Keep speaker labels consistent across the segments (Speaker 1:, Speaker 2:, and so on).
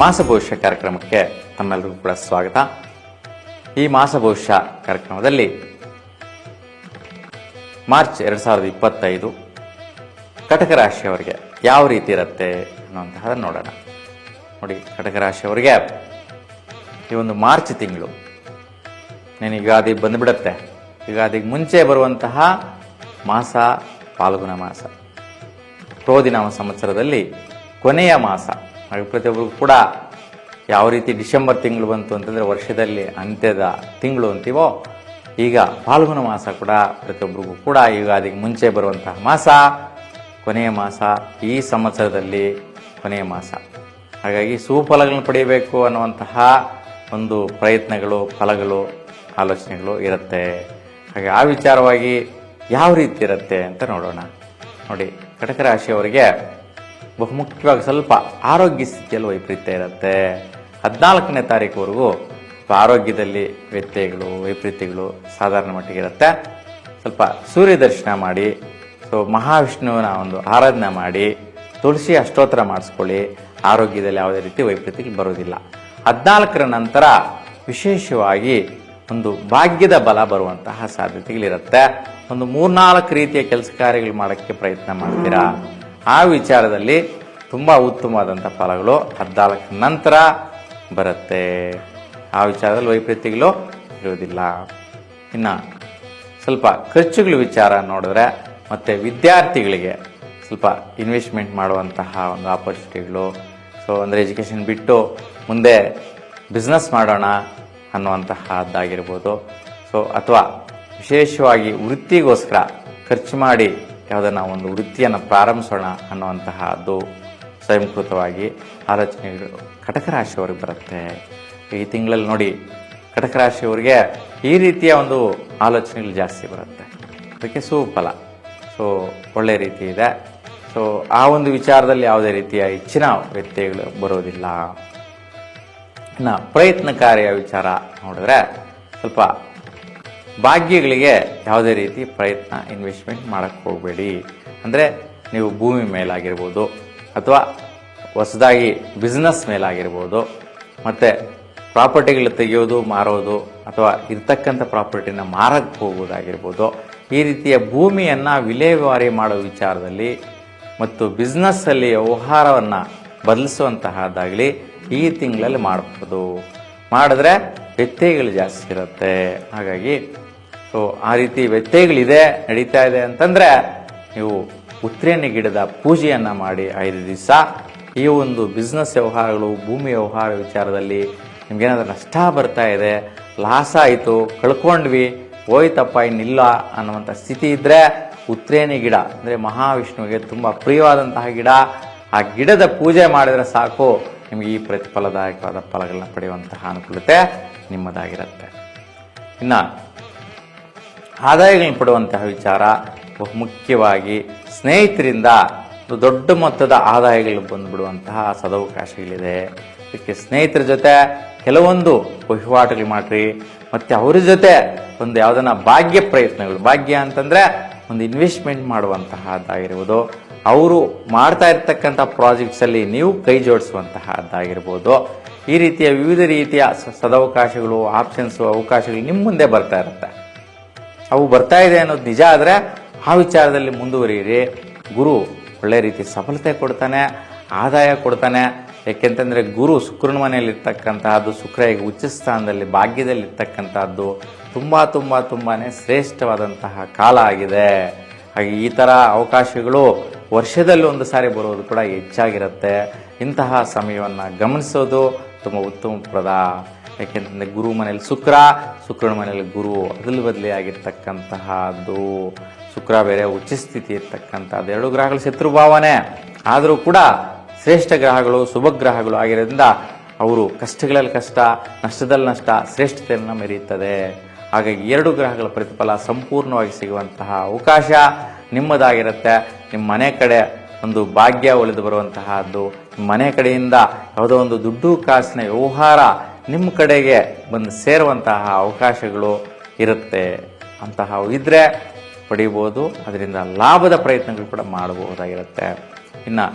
Speaker 1: ಮಾಸ ಭವಿಷ್ಯ ಕಾರ್ಯಕ್ರಮಕ್ಕೆ ತಮ್ಮೆಲ್ಲರಿಗೂ ಕೂಡ ಸ್ವಾಗತ. ಈ ಮಾಸ ಭವಿಷ್ಯ ಕಾರ್ಯಕ್ರಮದಲ್ಲಿ ಮಾರ್ಚ್ ಎರಡು ಸಾವಿರದ ಇಪ್ಪತ್ತೈದು ಕಟಕ ರಾಶಿಯವರಿಗೆ ಯಾವ ರೀತಿ ಇರುತ್ತೆ ಅನ್ನುವಂತಹದನ್ನು ನೋಡೋಣ. ನೋಡಿ, ಕಟಕ ರಾಶಿಯವರಿಗೆ ಈ ಒಂದು ಮಾರ್ಚ್ ತಿಂಗಳು ನೀನು ಯುಗಾದಿ ಬಂದುಬಿಡತ್ತೆ. ಯುಗಾದಿಗೆ ಮುಂಚೆ ಬರುವಂತಹ ಮಾಸ, ಪಾಲ್ಗುಣ ಮಾಸ. ಕ್ರೋಧಿನಾಮ ಸಂವತ್ಸರದಲ್ಲಿ ಕೊನೆಯ ಮಾಸ. ಹಾಗೆ ಪ್ರತಿಯೊಬ್ಬರಿಗೂ ಕೂಡ ಯಾವ ರೀತಿ ಡಿಸೆಂಬರ್ ತಿಂಗಳು ಬಂತು ಅಂತಂದರೆ ವರ್ಷದಲ್ಲಿ ಅಂತ್ಯದ ತಿಂಗಳು ಅಂತೀವೋ, ಈಗ ಫಾಲ್ಗುಣ ಮಾಸ ಕೂಡ ಪ್ರತಿಯೊಬ್ಬರಿಗೂ ಕೂಡ ಯುಗಾದಿಗೆ ಮುಂಚೆ ಬರುವಂತಹ ಮಾಸ, ಕೊನೆಯ ಮಾಸ ಈ ಸಂವತ್ಸರದಲ್ಲಿ ಕೊನೆಯ ಮಾಸ. ಹಾಗಾಗಿ ಸುಫಲಗಳನ್ನು ಪಡೆಯಬೇಕು ಅನ್ನುವಂತಹ ಒಂದು ಪ್ರಯತ್ನಗಳು, ಫಲಗಳು, ಆಲೋಚನೆಗಳು ಇರುತ್ತೆ. ಹಾಗೆ ಆ ವಿಚಾರವಾಗಿ ಯಾವ ರೀತಿ ಇರುತ್ತೆ ಅಂತ ನೋಡೋಣ. ನೋಡಿ ಕಟಕ ರಾಶಿಯವರಿಗೆ ಬಹುಮುಖ್ಯವಾಗಿ ಸ್ವಲ್ಪ ಆರೋಗ್ಯ ಸ್ಥಿತಿಯಲ್ಲಿ ವೈಪರೀತ್ಯ ಇರುತ್ತೆ. ಹದಿನಾಲ್ಕನೇ ತಾರೀಕುವರೆಗೂ ಆರೋಗ್ಯದಲ್ಲಿ ವ್ಯತ್ಯಯಗಳು, ವೈಪರೀತ್ಯಗಳು ಸಾಧಾರಣ ಮಟ್ಟಿಗೆ ಇರುತ್ತೆ. ಸ್ವಲ್ಪ ಸೂರ್ಯ ದರ್ಶನ ಮಾಡಿ, ಸೊ ಮಹಾವಿಷ್ಣುವಿನ ಒಂದು ಆರಾಧನೆ ಮಾಡಿ, ತುಳಸಿ ಅಷ್ಟೋತ್ತರ ಮಾಡಿಸ್ಕೊಳ್ಳಿ. ಆರೋಗ್ಯದಲ್ಲಿ ಯಾವುದೇ ರೀತಿ ವೈಪರೀತ್ಯಗಳು ಬರೋದಿಲ್ಲ ಹದಿನಾಲ್ಕರ ನಂತರ ವಿಶೇಷವಾಗಿ ಒಂದು ಭಾಗ್ಯದ ಬಲ ಬರುವಂತಹ ಸಾಧ್ಯತೆಗಳಿರುತ್ತೆ. ಒಂದು ಮೂರ್ನಾಲ್ಕು ರೀತಿಯ ಕೆಲಸ ಕಾರ್ಯಗಳು ಮಾಡೋಕ್ಕೆ ಪ್ರಯತ್ನ ಮಾಡ್ತೀರಾ? ಆ ವಿಚಾರದಲ್ಲಿ ತುಂಬ ಉತ್ತಮವಾದಂಥ ಫಲಗಳು ಹದಿನಾಲ್ಕರ ನಂತರ ಬರುತ್ತೆ. ಆ ವಿಚಾರದಲ್ಲಿ ವೈಪರೀತ್ಯಗಳು ಇರುವುದಿಲ್ಲ. ಇನ್ನು ಸ್ವಲ್ಪ ಖರ್ಚುಗಳ ವಿಚಾರ ನೋಡಿದ್ರೆ ಮತ್ತು ವಿದ್ಯಾರ್ಥಿಗಳಿಗೆ ಸ್ವಲ್ಪ ಇನ್ವೆಸ್ಟ್ಮೆಂಟ್ ಮಾಡುವಂತಹ ಒಂದು ಆಪರ್ಚುನಿಟಿಗಳು ಸೊ ಅಂದರೆ ಎಜುಕೇಷನ್ ಬಿಟ್ಟು ಮುಂದೆ ಬಿಸ್ನೆಸ್ ಮಾಡೋಣ ಅನ್ನುವಂತಹದ್ದಾಗಿರ್ಬೋದು. ಸೊ ಅಥವಾ ವಿಶೇಷವಾಗಿ ವೃತ್ತಿಗೋಸ್ಕರ ಖರ್ಚು ಮಾಡಿ ಯಾವುದನ್ನ ಒಂದು ವೃತ್ತಿಯನ್ನು ಪ್ರಾರಂಭಿಸೋಣ ಅನ್ನುವಂತಹದ್ದು ಸ್ವಯಂಕೃತವಾಗಿ ಆಲೋಚನೆಗಳು. ಕಟಕ ರಾಶಿಯವರಿಗೆ ಬರುತ್ತೆ. ಈ ತಿಂಗಳಲ್ಲಿ ನೋಡಿ, ಕಟಕ ರಾಶಿಯವರಿಗೆ ಈ ರೀತಿಯ ಒಂದು ಆಲೋಚನೆಗಳು ಜಾಸ್ತಿ ಬರುತ್ತೆ. ಅದಕ್ಕೆ ಸುಫಲ. ಸೊ, ಒಳ್ಳೆ ರೀತಿ ಇದೆ. ಸೊ, ಆ ಒಂದು ವಿಚಾರದಲ್ಲಿ ಯಾವುದೇ ರೀತಿಯ ಹೆಚ್ಚಿನ ವ್ಯತ್ಯಯಗಳು ಬರೋದಿಲ್ಲ. ಇನ್ನು ಪ್ರಯತ್ನಕಾರಿಯ ವಿಚಾರ ನೋಡಿದ್ರೆ ಸ್ವಲ್ಪ ಭಾಗ್ಯಗಳಿಗೆ ಯಾವುದೇ ರೀತಿ ಪ್ರಯತ್ನ ಇನ್ವೆಸ್ಟ್ಮೆಂಟ್ ಮಾಡೋಕ್ಕೆ ಹೋಗಬೇಡಿ. ಅಂದರೆ ನೀವು ಭೂಮಿ ಮೇಲಾಗಿರ್ಬೋದು ಅಥವಾ ಹೊಸದಾಗಿ ಬಿಸ್ನೆಸ್ ಮೇಲಾಗಿರ್ಬೋದು. ಮತ್ತು ಪ್ರಾಪರ್ಟಿಗಳು ತೆಗೆಯೋದು, ಮಾರೋದು ಅಥವಾ ಇರ್ತಕ್ಕಂಥ ಪ್ರಾಪರ್ಟಿನ ಮಾರಕ್ಕೆ ಹೋಗೋದಾಗಿರ್ಬೋದು ಈ ರೀತಿಯ ಭೂಮಿಯನ್ನು ವಿಲೇವಾರಿ ಮಾಡೋ ವಿಚಾರದಲ್ಲಿ ಮತ್ತು ಬಿಸ್ನೆಸ್ಸಲ್ಲಿ ವ್ಯವಹಾರವನ್ನು ಬದಲಿಸುವಂತಹದ್ದಾಗಲಿ ಈ ತಿಂಗಳಲ್ಲಿ ಮಾಡಬಹುದು. ಮಾಡಿದ್ರೆ ವ್ಯಕ್ತಿಗಳು ಜಾಸ್ತಿ ಇರುತ್ತೆ. ಹಾಗಾಗಿ ಸೊ ಆ ರೀತಿ ವ್ಯತ್ಯಯಗಳಿದೆ, ನಡೀತಾ ಇದೆ ಅಂತಂದರೆ ನೀವು ಉತ್ರೇಣಿ ಗಿಡದ ಪೂಜೆಯನ್ನು ಮಾಡಿ ಐದು ದಿವಸ ಈ ಒಂದು ಬಿಸ್ನೆಸ್ ವ್ಯವಹಾರಗಳು, ಭೂಮಿ ವ್ಯವಹಾರ ವಿಚಾರದಲ್ಲಿ ನಿಮ್ಗೇನಾದರೂ ನಷ್ಟ ಬರ್ತಾ ಇದೆ, ಲಾಸ್ ಆಯಿತು, ಕಳ್ಕೊಂಡ್ವಿ, ಹೋಯ್ತಪ್ಪ, ಇನ್ನಿಲ್ಲ ಅನ್ನುವಂಥ ಸ್ಥಿತಿ ಇದ್ದರೆ ಉತ್ರೇಣಿ ಗಿಡ, ಅಂದರೆ ಮಹಾವಿಷ್ಣುವಿಗೆ ತುಂಬ ಪ್ರಿಯವಾದಂತಹ ಗಿಡ, ಆ ಗಿಡದ ಪೂಜೆ ಮಾಡಿದರೆ ಸಾಕು, ನಿಮಗೆ ಈ ಪ್ರತಿಫಲದಾಯಕವಾದ ಫಲಗಳನ್ನ ಪಡೆಯುವಂತಹ ಅನುಕೂಲತೆ ನಿಮ್ಮದಾಗಿರುತ್ತೆ. ಇನ್ನು ಆದಾಯಗಳನ್ನು ಪಡುವಂತಹ ವಿಚಾರ ಬಹುಮುಖ್ಯವಾಗಿ ಸ್ನೇಹಿತರಿಂದ ದೊಡ್ಡ ಮೊತ್ತದ ಆದಾಯಗಳು ಬಂದುಬಿಡುವಂತಹ ಸದವಕಾಶಗಳಿದೆ. ಅದಕ್ಕೆ ಸ್ನೇಹಿತರ ಜೊತೆ ಕೆಲವೊಂದು ವಹಿವಾಟುಗಳು ಮಾಡ್ರಿ, ಮತ್ತು ಅವ್ರ ಜೊತೆ ಒಂದು ಯಾವುದನ್ನ ಭಾಗ್ಯ ಪ್ರಯತ್ನಗಳು. ಭಾಗ್ಯ ಅಂತಂದರೆ ಒಂದು ಇನ್ವೆಸ್ಟ್ಮೆಂಟ್ ಮಾಡುವಂತಹದ್ದಾಗಿರ್ಬೋದು. ಅವರು ಮಾಡ್ತಾ ಇರ್ತಕ್ಕಂಥ ಪ್ರಾಜೆಕ್ಟ್ಸಲ್ಲಿ ನೀವು ಕೈ ಜೋಡಿಸುವಂತಹದ್ದಾಗಿರ್ಬೋದು. ಈ ರೀತಿಯ ವಿವಿಧ ರೀತಿಯ ಸದವಕಾಶಗಳು ಆಪ್ಷನ್ಸು ಅವಕಾಶಗಳು ನಿಮ್ಮ ಮುಂದೆ ಬರ್ತಾ ಇರುತ್ತೆ. ಅವು ಬರ್ತಾ ಇದೆ ಅನ್ನೋದು ನಿಜ ಆದರೆ ಆ ವಿಚಾರದಲ್ಲಿ ಮುಂದುವರಿಯಿರಿ. ಗುರು ಒಳ್ಳೆ ರೀತಿ ಸಫಲತೆ ಕೊಡ್ತಾನೆ, ಆದಾಯ ಕೊಡ್ತಾನೆ. ಏಕೆಂತಂದರೆ ಗುರು ಶುಕ್ರನ ಮನೆಯಲ್ಲಿರ್ತಕ್ಕಂತಹದ್ದು, ಶುಕ್ರ ಈಗ ಉಚ್ಚ ಸ್ಥಾನದಲ್ಲಿ ಭಾಗ್ಯದಲ್ಲಿರ್ತಕ್ಕಂಥದ್ದು ತುಂಬ ತುಂಬ ತುಂಬಾ ಶ್ರೇಷ್ಠವಾದಂತಹ ಕಾಲ ಆಗಿದೆ. ಹಾಗೆ ಈ ಥರ ಅವಕಾಶಗಳು ವರ್ಷದಲ್ಲಿ ಒಂದು ಸಾರಿ ಬರೋದು ಕೂಡ ಹೆಚ್ಚಾಗಿರುತ್ತೆ. ಇಂತಹ ಸಮಯವನ್ನು ಗಮನಿಸೋದು ತುಂಬ ಉತ್ತಮಪ್ರದ ಯಾಕೆಂತಂದರೆ ಗುರು ಮನೇಲಿ ಶುಕ್ರ, ಶುಕ್ರನ ಮನೇಲಿ ಗುರು ಅದಲು ಬದಲಿ ಆಗಿರ್ತಕ್ಕಂತಹದ್ದು. ಶುಕ್ರ ಬೇರೆ ಉಚ್ಚ ಸ್ಥಿತಿ ಇರ್ತಕ್ಕಂಥದ್ದು ಎರಡು ಗ್ರಹಗಳು ಶತ್ರು ಭಾವನೆ. ಆದರೂ ಕೂಡ ಶ್ರೇಷ್ಠ ಗ್ರಹಗಳು, ಶುಭ ಗ್ರಹಗಳು ಆಗಿರೋದ್ರಿಂದ ಅವರು ಕಷ್ಟಗಳಲ್ಲಿ ಕಷ್ಟ, ನಷ್ಟದಲ್ಲಿ ನಷ್ಟ, ಶ್ರೇಷ್ಠತೆಯನ್ನು ಮೆರೆಯುತ್ತದೆ. ಹಾಗಾಗಿ ಎರಡು ಗ್ರಹಗಳ ಪ್ರತಿಫಲ ಸಂಪೂರ್ಣವಾಗಿ ಸಿಗುವಂತಹ ಅವಕಾಶ ನಿಮ್ಮದಾಗಿರುತ್ತೆ. ನಿಮ್ಮ ಮನೆ ಕಡೆ ಒಂದು ಭಾಗ್ಯ ಉಳಿದು ಬರುವಂತಹದ್ದು. ಮನೆ ಕಡೆಯಿಂದ ಯಾವುದೋ ಒಂದು ದುಡ್ಡು ಕಾಸಿನ ವ್ಯವಹಾರ ನಿಮ್ಮ ಕಡೆಗೆ ಬಂದು ಸೇರುವಂತಹ ಅವಕಾಶಗಳು ಇರುತ್ತೆ ಅಂತಹ ಇದ್ದರೆ ಪಡಿಬೋದು. ಅದರಿಂದ ಲಾಭದ ಪ್ರಯತ್ನಗಳು ಕೂಡ ಮಾಡಬಹುದಾಗಿರುತ್ತೆ. ಇನ್ನು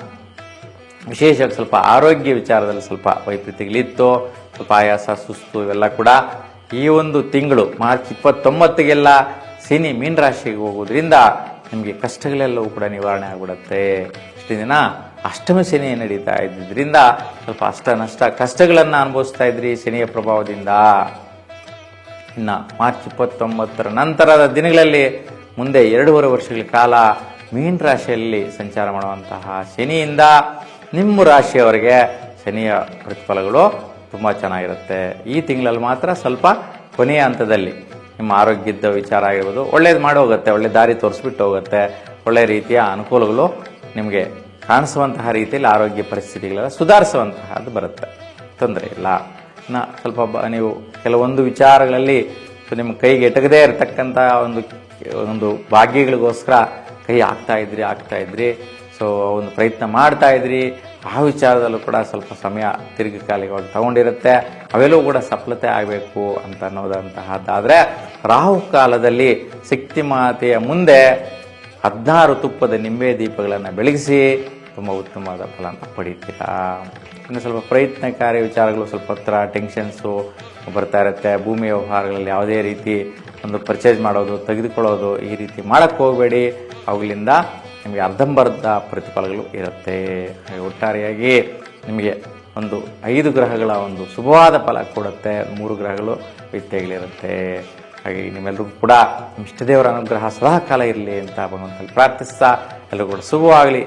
Speaker 1: ವಿಶೇಷವಾಗಿ ಸ್ವಲ್ಪ ಆರೋಗ್ಯ ವಿಚಾರದಲ್ಲಿ ಸ್ವಲ್ಪ ವೈಪರೀತ್ಯಗಳಿತ್ತು. ಸ್ವಲ್ಪ ಆಯಾಸ, ಸುಸ್ತು ಇವೆಲ್ಲ ಕೂಡ ಈ ಒಂದು ತಿಂಗಳು ಮಾರ್ಚ್ ಇಪ್ಪತ್ತೊಂಬತ್ತಿಗೆಲ್ಲ ಸಿನಿ ಮೀನ್ ರಾಶಿಗೆ ಹೋಗೋದ್ರಿಂದ ನಿಮಗೆ ಕಷ್ಟಗಳೆಲ್ಲವೂ ಕೂಡ ನಿವಾರಣೆ ಆಗಿಬಿಡುತ್ತೆ. ಇಷ್ಟು ದಿನ ಅಷ್ಟಮ ಶನಿ ನಡೀತಾ ಇದ್ದಿದ್ದರಿಂದ ಸ್ವಲ್ಪ ಅಷ್ಟ ನಷ್ಟ ಕಷ್ಟಗಳನ್ನು ಅನುಭವಿಸ್ತಾ ಇದ್ರಿ ಶನಿಯ ಪ್ರಭಾವದಿಂದ. ಇನ್ನು ಮಾರ್ಚ್ ಇಪ್ಪತ್ತೊಂಬತ್ತರ ನಂತರದ ದಿನಗಳಲ್ಲಿ ಮುಂದೆ ಎರಡೂವರೆ ವರ್ಷಗಳ ಕಾಲ ಮೀನ್ ರಾಶಿಯಲ್ಲಿ ಸಂಚಾರ ಮಾಡುವಂತಹ ಶನಿಯಿಂದ ನಿಮ್ಮ ರಾಶಿಯವರಿಗೆ ಶನಿಯ ಪ್ರತಿಫಲಗಳು ತುಂಬ ಚೆನ್ನಾಗಿರುತ್ತೆ. ಈ ತಿಂಗಳಲ್ಲಿ ಮಾತ್ರ ಸ್ವಲ್ಪ ಕೊನೆಯ ಹಂತದಲ್ಲಿ ನಿಮ್ಮ ಆರೋಗ್ಯದ ವಿಚಾರ ಆಗಿರ್ಬೋದು ಒಳ್ಳೇದು ಮಾಡಿ ಹೋಗುತ್ತೆ, ಒಳ್ಳೆ ದಾರಿ ತೋರಿಸ್ಬಿಟ್ಟು ಹೋಗುತ್ತೆ, ಒಳ್ಳೆ ರೀತಿಯ ಅನುಕೂಲಗಳು ನಿಮಗೆ ಕಾಣಿಸುವಂತಹ ರೀತಿಯಲ್ಲಿ ಆರೋಗ್ಯ ಪರಿಸ್ಥಿತಿಗಳೆಲ್ಲ ಸುಧಾರಿಸುವಂತಹದ್ದು ಬರುತ್ತೆ. ತೊಂದರೆ ಇಲ್ಲ. ನಾ ಸ್ವಲ್ಪ ಬ ನೀವು ಕೆಲವೊಂದು ವಿಚಾರಗಳಲ್ಲಿ ನಿಮ್ಮ ಕೈಗೆ ಎಟಕದೇ ಇರತಕ್ಕಂಥ ಒಂದು ಒಂದು ಭಾಗ್ಯಗಳಿಗೋಸ್ಕರ ಕೈ ಹಾಕ್ತಾ ಇದ್ರಿ ಆಗ್ತಾ ಇದ್ರಿ. ಸೊ ಒಂದು ಪ್ರಯತ್ನ ಮಾಡ್ತಾ ಇದ್ರಿ. ಆ ವಿಚಾರದಲ್ಲೂ ಕೂಡ ಸ್ವಲ್ಪ ಸಮಯ ದೀರ್ಘಕಾಲಿಕವಾಗಿ ತಗೊಂಡಿರುತ್ತೆ. ಅವೆಲ್ಲವೂ ಕೂಡ ಸಫಲತೆ ಆಗಬೇಕು ಅಂತ ಅನ್ನೋದಂತಹದ್ದಾದರೆ, ರಾಹು ಕಾಲದಲ್ಲಿ ಶಕ್ತಿ ಮಾತೆಯ ಮುಂದೆ ಹದಿನಾರು ತುಪ್ಪದ ನಿಂಬೆ ದೀಪಗಳನ್ನು ಬೆಳಗಿಸಿ ತುಂಬ ಉತ್ತಮವಾದ ಫಲನ ಪಡೀತೀರಾ? ಇನ್ನು ಸ್ವಲ್ಪ ಪ್ರಯತ್ನಕಾರಿ ವಿಚಾರಗಳು, ಸ್ವಲ್ಪ ಹತ್ರ ಟೆನ್ಷನ್ಸು ಬರ್ತಾ ಇರುತ್ತೆ. ಭೂಮಿ ವ್ಯವಹಾರಗಳಲ್ಲಿ ಯಾವುದೇ ರೀತಿ ಒಂದು ಪರ್ಚೇಸ್ ಮಾಡೋದು, ತೆಗೆದುಕೊಳ್ಳೋದು ಈ ರೀತಿ ಮಾಡೋಕ್ಕೆ ಹೋಗಬೇಡಿ. ಅವುಗಳಿಂದ ನಿಮಗೆ ಅರ್ಧಂಬರ್ಧ ಪ್ರತಿಫಲಗಳು ಇರುತ್ತೆ. ಒಟ್ಟಾರೆಯಾಗಿ ನಿಮಗೆ ಒಂದು ಐದು ಗ್ರಹಗಳ ಒಂದು ಶುಭವಾದ ಫಲ ಕೊಡುತ್ತೆ. ಮೂರು ಗ್ರಹಗಳು ವ್ಯತ್ಯಯಗಳಿರುತ್ತೆ ಹಾಗೆ ನಿಮ್ಮೆಲ್ಲರಿಗೂ ಕೂಡ ಇಷ್ಟದೇವರ ಅನುಗ್ರಹ ಸದಾ ಕಾಲ ಇರಲಿ ಅಂತ ಭಗವಂತಲ್ಲಿ ಪ್ರಾರ್ಥಿಸ್ತಾ ಎಲ್ಲರೂ ಕೂಡ ಶುಭವಾಗಲಿ